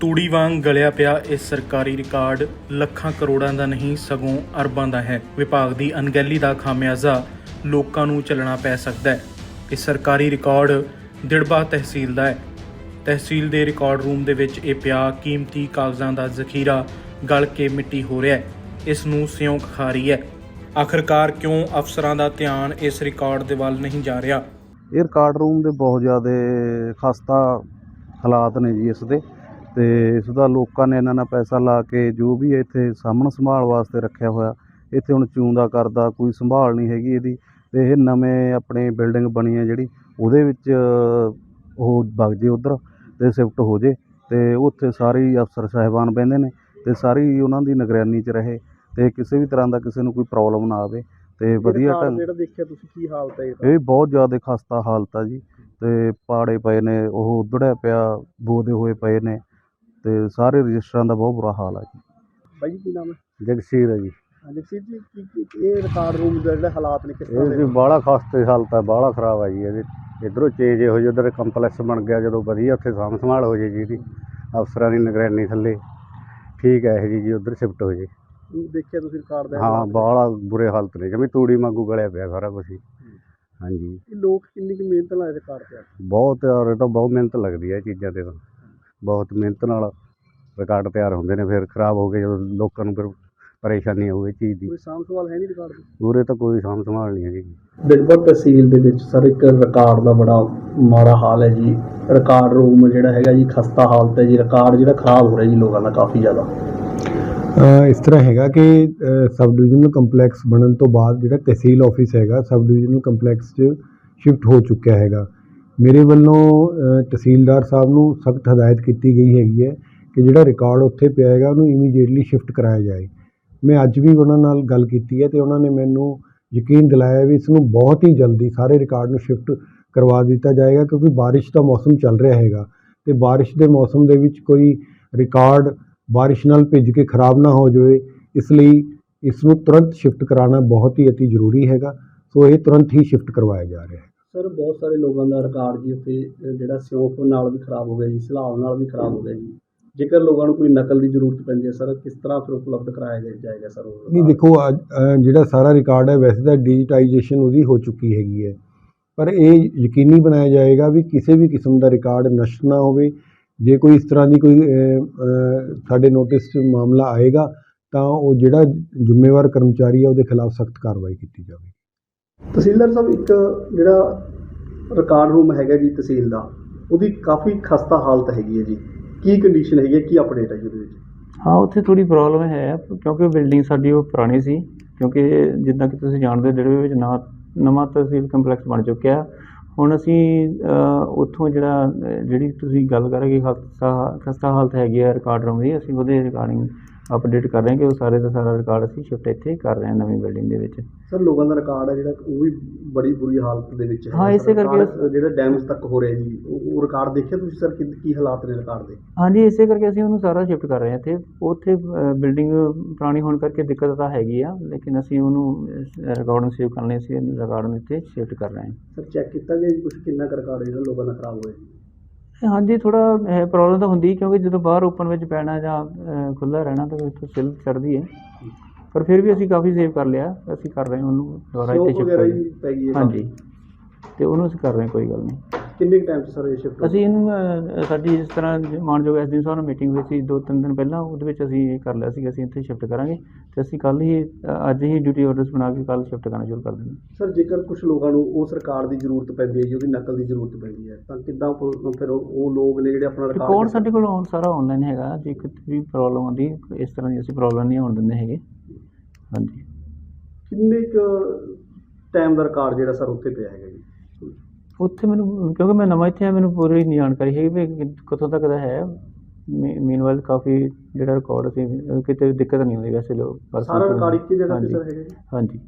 ਤੂੜੀ ਵਾਂਗ ਗਲਿਆ ਪਿਆ ਇਹ ਸਰਕਾਰੀ ਰਿਕਾਰਡ ਲੱਖਾਂ ਕਰੋੜਾਂ ਦਾ ਨਹੀਂ, ਸਗੋਂ ਅਰਬਾਂ ਦਾ ਹੈ। ਵਿਭਾਗ ਦੀ ਅਣਗਹਿਲੀ ਦਾ ਖਾਮਿਆਜ਼ਾ ਲੋਕਾਂ ਨੂੰ ਚੱਲਣਾ ਪੈ ਸਕਦਾ ਹੈ। ਇਹ ਸਰਕਾਰੀ ਰਿਕਾਰਡ ਦਿੜਬਾ ਤਹਿਸੀਲ ਦਾ ਹੈ। ਤਹਿਸੀਲ ਦੇ ਰਿਕਾਰਡ ਰੂਮ ਦੇ ਵਿੱਚ ਇਹ ਪਿਆ ਕੀਮਤੀ ਕਾਗਜ਼ਾਂ ਦਾ ਜ਼ਖੀਰਾ ਗਲ ਕੇ ਮਿੱਟੀ ਹੋ ਰਿਹਾ ਹੈ। ਇਸ ਨੂੰ ਸਿਉਂਕ ਖਾ ਰਹੀ ਹੈ। ਆਖਰਕਾਰ ਕਿਉਂ ਅਫਸਰਾਂ ਦਾ ਧਿਆਨ ਇਸ ਰਿਕਾਰਡ ਦੇ ਵੱਲ ਨਹੀਂ ਜਾ ਰਿਹਾ? ਇਹ ਰਿਕਾਰਡ ਰੂਮ ਦੇ ਬਹੁਤ ਜ਼ਿਆਦਾ ਖਸਤਾ ਹਾਲਾਤ ਨੇ ਜੀ ਇਸ ਦੇ। ਤੇ ਇਸ ਦਾ ਲੋਕਾਂ ਨੇ ਇਹਨਾਂ ਨਾਲ ਪੈਸਾ ਲਾ ਕੇ ਜੋ ਵੀ ਇੱਥੇ ਸਾਹਮਣ ਸੰਭਾਲ ਵਾਸਤੇ ਰੱਖਿਆ ਹੋਇਆ ਇੱਥੇ ਹੁਣ ਚੂੰਦਾ ਕਰਦਾ ਕੋਈ ਸੰਭਾਲ ਨਹੀਂ ਹੈਗੀ ਇਹਦੀ ਤੇ ਇਹ ਨਵੇਂ ਆਪਣੇ ਬਿਲਡਿੰਗ ਬਣੀ ਹੈ ਜਿਹੜੀ ਉਹਦੇ ਵਿੱਚ ਉਹ ਵਗ ਜੇ ਉਧਰ ਤੇ ਸ਼ਿਫਟ ਹੋ ਜੇ ਤੇ ਉੱਥੇ ਸਾਰੇ ਅਫਸਰ ਸਾਹਿਬਾਨ ਬਹਿੰਦੇ ਨੇ ਤੇ ਸਾਰੀ ਉਹਨਾਂ ਦੀ ਨਿਗਰਾਨੀ 'ਚ ਰਹੇ ਤੇ ਕਿਸੇ ਵੀ ਤਰ੍ਹਾਂ ਦਾ ਕਿਸੇ ਨੂੰ ਕੋਈ ਪ੍ਰੋਬਲਮ ਨਾ ਆਵੇ ਤੇ ਵਧੀਆ ਢੰਗ ਜਿਹੜਾ ਦੇਖਿਆ ਤੁਸੀਂ ਕੀ ਹਾਲਤ ਹੈ ਇਹਦਾ? ਇਹ ਬਹੁਤ ਜ਼ਿਆਦਾ ਖਸਤਾ ਹਾਲਤ ਆ ਜੀ ਤੇ ਪਾੜੇ ਪਏ ਨੇ ਉਹ ਉਧੜਿਆ ਪਿਆ ਬੋਦੇ ਹੋਏ ਪਏ ਨੇ ਤੇ ਸਾਰੇ ਰਜਿਸਟਰਾਂ ਦਾ ਬਹੁਤ ਬੁਰਾ ਹਾਲ ਆ ਜੀ। ਬਾਈ ਜੀ ਕੀ ਨਾਮ ਹੈ? ਜਗਸੀਰ ਹੈ ਜੀ। ਜਗਸੀਰ ਜੀ ਕੀ ਕੀ ਇਹ ਰਿਕਾਰਡ ਰੂਮ ਦੇ ਜਿਹੜੇ ਹਾਲਾਤ ਨੇ ਕਿਸ ਤਰ੍ਹਾਂ ਇਹ ਦੇ? ਜੀ ਬਾਹਲਾ ਖਸਤੇ ਹਾਲਤ ਆ ਬਾਹਲਾ ਖਰਾਬ ਆ ਜੀ ਇਹਦੇ ਇਧਰੋਂ ਚੇਂਜ ਹੋ ਜੇ ਉਧਰ ਕੰਪਲੈਕਸ ਬਣ ਗਿਆ ਜਦੋਂ ਵਧੀਆ ਉੱਥੇ ਸਾਂਭ ਸੰਭਾਲ ਹੋ ਜੇ ਜੀ ਇਹਦੀ ਅਫਸਰਾਂ ਦੀ ਨਿਗਰਾਨੀ ਥੱਲੇ। ਠੀਕ ਹੈ ਇਹ ਜੀ ਜੀ ਉਧਰ ਸ਼ਿਫਟ ਹੋ ਜੇ। ਇਹ ਦੇਖਿਆ ਤੁਸੀਂ ਰਿਕਾਰਡ ਦੇ ਹਾਂ? ਬਾਹਲਾ ਬੁਰੇ ਹਾਲਤ ਨੇ ਜਿਵੇਂ ਤੂੜੀ ਵਾਂਗੂ ਗਲਿਆ ਪਿਆ ਸਾਰਾ ਕੁਝ ਹੀ। ਹਾਂਜੀ। ਇਹ ਲੋਕ ਕਿੰਨੀ ਕੁ ਮਿਹਨਤ ਨਾਲ ਰਿਕਾਰਡ ਤੇ ਆ ਬਹੁਤ ਯਾਰ ਇਹ ਤਾਂ ਬਹੁਤ ਮਿਹਨਤ ਲੱਗਦੀ ਹੈ ਇਹ ਚੀਜ਼ਾਂ ਤੇ ਤਾਂ। ਬਹੁਤ ਮਿਹਨਤ ਨਾਲ ਰਿਕਾਰਡ ਤਿਆਰ ਹੁੰਦੇ ਨੇ ਫਿਰ ਖਰਾਬ ਹੋ ਗਏ ਜਦੋਂ ਲੋਕਾਂ ਨੂੰ ਫਿਰ ਪਰੇਸ਼ਾਨੀ ਆਊਗੀ ਚੀਜ਼ ਦੀ। ਕੋਈ ਸਾਂਭ ਸਵਾਲ ਹੈ ਨਹੀਂ ਰਿਕਾਰਡ ਦੀ? ਪੂਰੇ ਤਾਂ ਕੋਈ ਸਾਂਭ ਸੰਭਾਲ ਨਹੀਂ ਹੈਗੀ। ਦਿਲਬਰ ਤਹਿਸੀਲ ਦੇ ਵਿੱਚ ਸਰ ਇੱਕ ਰਿਕਾਰਡ ਦਾ ਬੜਾ ਮਾੜਾ ਹਾਲ ਹੈ ਜੀ। ਰਿਕਾਰਡ ਰੂਮ ਜਿਹੜਾ ਹੈਗਾ ਜੀ ਖਸਤਾ ਹਾਲਤ ਹੈ ਜੀ। ਰਿਕਾਰਡ ਜਿਹੜਾ ਖਰਾਬ ਹੋ ਰਿਹਾ ਜੀ ਲੋਕਾਂ ਦਾ ਕਾਫੀ ਜ਼ਿਆਦਾ। ਅ, ਇਸ ਤਰ੍ਹਾਂ ਹੈਗਾ ਕਿ ਸਬ ਡਿਵੀਜ਼ਨਲ ਕੰਪਲੈਕਸ ਬਣਨ ਤੋਂ ਬਾਅਦ ਜਿਹੜਾ ਤਹਿਸੀਲ ਆਫਿਸ ਹੈਗਾ ਸਬ ਡਿਵੀਜ਼ਨਲ ਕੰਪਲੈਕਸ 'ਚ ਸ਼ਿਫਟ ਹੋ ਚੁੱਕਿਆ ਹੈਗਾ। ਮੇਰੇ ਵੱਲੋਂ ਤਹਿਸੀਲਦਾਰ ਸਾਹਿਬ ਨੂੰ ਸਖਤ ਹਦਾਇਤ ਕੀਤੀ ਗਈ ਹੈਗੀ ਹੈ ਕਿ ਜਿਹੜਾ ਰਿਕਾਰਡ ਉੱਥੇ ਪਿਆ ਹੈਗਾ, ਉਹਨੂੰ ਇਮੀਡੀਏਟਲੀ ਸ਼ਿਫਟ ਕਰਾਇਆ ਜਾਏ। ਮੈਂ ਅੱਜ ਵੀ ਉਹਨਾਂ ਨਾਲ ਗੱਲ ਕੀਤੀ ਹੈ ਤੇ ਉਹਨਾਂ ਨੇ ਮੈਨੂੰ ਯਕੀਨ ਦਿਲਾਇਆ ਵੀ ਇਸ ਨੂੰ ਬਹੁਤ ਹੀ ਜਲਦੀ ਸਾਰੇ ਰਿਕਾਰਡ ਨੂੰ ਸ਼ਿਫਟ ਕਰਵਾ ਦਿੱਤਾ ਜਾਏਗਾ ਕਿਉਂਕਿ ਬਾਰਿਸ਼ ਦਾ ਮੌਸਮ ਚੱਲ ਰਿਹਾ ਹੈਗਾ ਤੇ ਬਾਰਿਸ਼ ਦੇ ਮੌਸਮ ਦੇ ਵਿੱਚ ਕੋਈ ਰਿਕਾਰਡ ਬਾਰਿਸ਼ ਨਾਲ ਭਿੱਜ ਕੇ ਖਰਾਬ ਨਾ ਹੋ ਜਾਵੇ, ਇਸ ਲਈ ਇਸ ਨੂੰ ਤੁਰੰਤ ਸ਼ਿਫਟ ਕਰਾਉਣਾ ਬਹੁਤ ਹੀ ਅਤੀ ਜ਼ਰੂਰੀ ਹੈਗਾ। ਸੋ ਇਹ ਤੁਰੰਤ ਹੀ ਸ਼ਿਫਟ ਕਰਵਾਇਆ ਜਾ ਰਿਹਾ ਹੈ। ਸਰ ਬਹੁਤ ਸਾਰੇ ਲੋਕਾਂ ਦਾ ਰਿਕਾਰਡ ਜੀ ਉੱਥੇ ਜਿਹੜਾ ਸਿਉਂਕ ਨਾਲ ਵੀ ਖਰਾਬ ਹੋ ਗਿਆ ਜੀ ਸਲਾਬ ਨਾਲ ਵੀ ਖਰਾਬ ਹੋ ਗਿਆ ਜੀ। ਜੇਕਰ ਲੋਕਾਂ ਨੂੰ ਕੋਈ ਨਕਲ ਦੀ ਜ਼ਰੂਰਤ ਪੈਂਦੀ ਹੈ ਸਰ ਕਿਸ ਤਰ੍ਹਾਂ ਫਿਰ ਉਪਲਬਧ ਕਰਾਇਆ ਜਾਏਗਾ ਸਰ ਉਹ? ਨਹੀਂ ਦੇਖੋ ਅੱਜ, ਜਿਹੜਾ ਸਾਰਾ ਰਿਕਾਰਡ ਹੈ ਵੈਸੇ ਤਾਂ ਡਿਜੀਟਾਈਜੇਸ਼ਨ ਉਹਦੀ ਹੋ ਚੁੱਕੀ ਹੈਗੀ ਹੈ। ਪਰ ਇਹ ਯਕੀਨੀ ਬਣਾਇਆ ਜਾਏਗਾ ਵੀ ਕਿਸੇ ਵੀ ਕਿਸਮ ਦਾ ਰਿਕਾਰਡ ਨਸ਼ਟ ਨਾ ਹੋਵੇ। ਜੇ ਕੋਈ ਇਸ ਤਰ੍ਹਾਂ ਦੀ ਕੋਈ ਸਾਡੇ ਨੋਟਿਸ 'ਚ ਮਾਮਲਾ ਆਏਗਾ ਤਾਂ ਉਹ ਜਿਹੜਾ ਜ਼ਿੰਮੇਵਾਰ ਕਰਮਚਾਰੀ ਹੈ ਉਹਦੇ ਖਿਲਾਫ ਸਖਤ ਕਾਰਵਾਈ ਕੀਤੀ ਜਾਵੇ। ਤਹਿਸੀਲਦਾਰ ਸਾਹਿਬ, ਇੱਕ ਜਿਹੜਾ ਰਿਕਾਰਡ ਰੂਮ ਹੈਗਾ ਜੀ ਤਹਿਸੀਲ ਦਾ, ਉਹਦੀ ਕਾਫੀ ਖਸਤਾ ਹਾਲਤ ਹੈਗੀ ਹੈ ਜੀ। ਕੀ ਕੰਡੀਸ਼ਨ ਹੈਗੀ ਹੈ, ਕੀ ਅਪਡੇਟ ਹੈ ਜੀ ਉਹਦੇ ਵਿੱਚ? ਹਾਂ, ਉੱਥੇ ਥੋੜੀ ਪ੍ਰੋਬਲਮ ਹੈ, ਕਿਉਂਕਿ ਬਿਲਡਿੰਗ ਸਾਡੀ ਉਹ ਪੁਰਾਣੀ ਸੀ, ਕਿਉਂਕਿ ਜਿੱਦਾਂ ਕਿ ਤੁਸੀਂ ਜਾਣਦੇ ਹੋ, ਜਿਹੜੇ ਵਿੱਚ ਨਵਾਂ ਨਵਾਂ ਤਹਿਸੀਲ ਕੰਪਲੈਕਸ ਬਣ ਚੁੱਕਿਆ। ਹੁਣ ਅਸੀਂ ਉੱਥੋਂ ਜਿਹੜਾ ਜਿਹੜੀ ਤੁਸੀਂ ਗੱਲ ਕਰ ਰਹੇ ਕਿ ਖਸਤਾ ਖਸਤਾ ਹਾਲਤ ਹੈਗੀ ਹੈ ਰਿਕਾਰਡ ਰੂਮ ਦੀ, ਅਸੀਂ ਉਹਦੇ ਰਿਕਾਰਡਿੰਗ ਅਪਡੇਟ ਕਰ ਰਹੇ ਹਾਂ ਕਿ ਉਹ ਸਾਰੇ ਦਾ ਸਾਰਾ ਰਿਕਾਰਡ ਅਸੀਂ ਸ਼ਿਫਟ ਇੱਥੇ ਕਰ ਰਹੇ ਹਾਂ ਨਵੀਂ ਬਿਲਡਿੰਗ ਦੇ ਵਿੱਚ। ਸਰ ਲੋਕਾਂ ਦਾ ਰਿਕਾਰਡ ਹੈ ਜਿਹੜਾ ਉਹ ਵੀ ਬੜੀ ਬੁਰੀ ਹਾਲਤ ਦੇ ਵਿੱਚ ਹੈ। ਹਾਂ, ਇਸੇ ਕਰਕੇ- ਜਿਹੜਾ ਡੈਮੇਜ ਤੱਕ ਹੋ ਰਿਹਾ ਜੀ ਉਹ ਉਹ ਰਿਕਾਰਡ ਦੇਖਿਆ ਤੁਸੀਂ ਸਰ ਕੀ ਕੀ ਹਾਲਾਤ ਨੇ ਰਿਕਾਰਡ ਦੇ? ਹਾਂਜੀ ਇਸੇ ਕਰਕੇ ਅਸੀਂ ਉਹਨੂੰ ਸਾਰਾ ਸ਼ਿਫਟ ਕਰ ਰਹੇ ਹਾਂ ਇੱਥੇ। ਉੱਥੇ ਬਿਲਡਿੰਗ ਪੁਰਾਣੀ ਹੋਣ ਕਰਕੇ ਦਿੱਕਤ ਤਾਂ ਹੈਗੀ ਆ ਲੇਕਿਨ ਅਸੀਂ ਉਹਨੂੰ ਰਿਕਾਰਡ ਨੂੰ ਸੇਵ ਕਰਨ ਲਈ ਅਸੀਂ ਰਿਕਾਰਡ ਨੂੰ ਇੱਥੇ ਸ਼ਿਫਟ ਕਰ ਰਹੇ ਹਾਂ। ਸਰ ਚੈੱਕ ਕੀਤਾ ਗਿਆ ਜੀ ਕੁਝ ਕਿੰਨਾ ਕੁ ਰਿਕਾਰਡ ਜਿਹੜਾ ਲੋਕਾਂ ਦਾ ਖਰਾਬ ਹੋਇਆ? ਜੀ ਹਾਂਜੀ ਥੋੜਾ ਪ੍ਰੋਬਲਮ ਤਾਂ ਹੁੰਦੀ ਕਿਉਂਕਿ ਜਦੋਂ ਬਾਹਰ ਓਪਨ ਵਿੱਚ ਪੈਣਾ ਜਾਂ ਖੁੱਲਾ ਰਹਿਣਾ ਤਾਂ ਉੱਥੇ ਸਿਲ ਚੜਦੀ ਹੈ। ਪਰ ਫਿਰ ਵੀ ਅਸੀਂ ਕਾਫੀ ਸੇਵ ਕਰ ਲਿਆ ਅਸੀਂ ਕਰ ਰਹੇ ਹਾਂ ਉਹਨੂੰ ਦੁਬਾਰਾ ਇੱਥੇ ਸ਼ਿਫਟ ਹਾਂਜੀ। ਤੇ ਉਹਨੂੰ ਅਸੀਂ ਕਰ ਰਹੇ ਕੋਈ ਗੱਲ ਨਹੀਂ। ਕਿੰਨੇ ਟਾਈਮ ਚ ਸਰ ਇਹ ਸ਼ਿਫਟ ਅਸੀਂ ਇਹਨੂੰ ਅਹ, ਸਾਡੀ ਇਸ ਤਰ੍ਹਾਂ ਜ- ਮਾਨਯੋਗ ਐਸਡੀਐਮ ਸਾਹਿਬ ਨਾਲ ਮੀਟਿੰਗ ਹੋਈ ਸੀ ਦੋ ਤਿੰਨ ਦਿਨ ਪਹਿਲਾਂ ਉਹਦੇ ਵਿੱਚ ਅਸੀਂ ਇਹ ਕਰ ਲਿਆ ਸੀ ਕਿ ਅਸੀਂ ਇੱਥੇ ਸ਼ਿਫਟ ਕਰਾਂਗੇ ਤੇ ਅਸੀਂ ਕੱਲ ਹੀ ਅ, ਅੱਜ ਹੀ ਡਿਊਟੀ ਆਰਡਰਸ ਬਣਾ ਕੇ ਕੱਲ ਸ਼ਿਫਟ ਕਰਨਾ ਸ਼ੁਰੂ ਕਰ ਦੇਣਾ ਸਰ ਜੇਕਰ ਕੁਝ ਲੋਕਾਂ ਨੂੰ ਉਸ ਰਿਕਾਰਡ ਦੀ ਜ਼ਰੂਰਤ ਪੈਂਦੀ ਹੈ ਜੀ ਉਹਦੀ ਨਕਲ ਦੀ ਜ਼ਰੂਰਤ ਪੈਂਦੀ ਹੈ ਤਾਂ ਕਿੱਦਾਂ ਉਹ- ਫਿਰ ਉਹ ਉਹ ਲੋਕ ਨੇ ਜਿਹੜੇ ਆਪਣਾ ਰਿਕਾਰਡ ਸਾਡੇ ਕੋਲ on- ਸਾਰਾ ਆਨਲਾਈਨ ਹੈਗਾ ਜੇ ਕਿਤੇ ਵੀ ਪ੍ਰੋਬਲਮ ਆਉਂਦੀ ਇਸ ਤਰ੍ਹਾਂ ਦੀ ਅਸੀਂ ਪ੍ਰੋਬਲਮ ਨਹੀਂ ਆਉਣ ਦਿੰਦੇ ਹੈਗੇ। ਹਾਂਜੀ। ਕਿੰਨੇ ਕੁ ਟਾਈਮ ਦਾ ਰਿਕਾਰਡ ਜਿਹੜਾ ਸਰ ਉੱਥੇ ਪਿਆ ਹੈਗਾ ਜੀ? ਉੱਥੇ ਮੈਨੂੰ ਕਿਉਂਕਿ ਮੈਂ ਨਵਾਂ ਇੱਥੇ ਆ ਮੈਨੂੰ ਪੂਰੀ ਨਹੀਂ ਜਾਣਕਾਰੀ ਹੈਗੀ ਵੀ ਕਿ- ਕਿੱਥੋਂ ਤੱਕ ਦਾ ਹੈ ਮੀਨਵਾਈਲ ਕਾਫੀ ਜਿਹੜਾ ਰਿਕਾਰਡ ਸੀ ਕਿਤੇ ਦਿੱਕਤ ਨਹੀਂ ਹੁੰਦੀ ਵੈਸੇ ਲੋਕ ਸਾਰਾ ਰਿਕਾਰਡ ਇੱਕ ਹੀ ਜਗ੍ਹਾ ਤੇ ਹਾਂਜੀ। ਸਰ ਹੈਗਾ ਜੀ ਹਾਂਜੀ.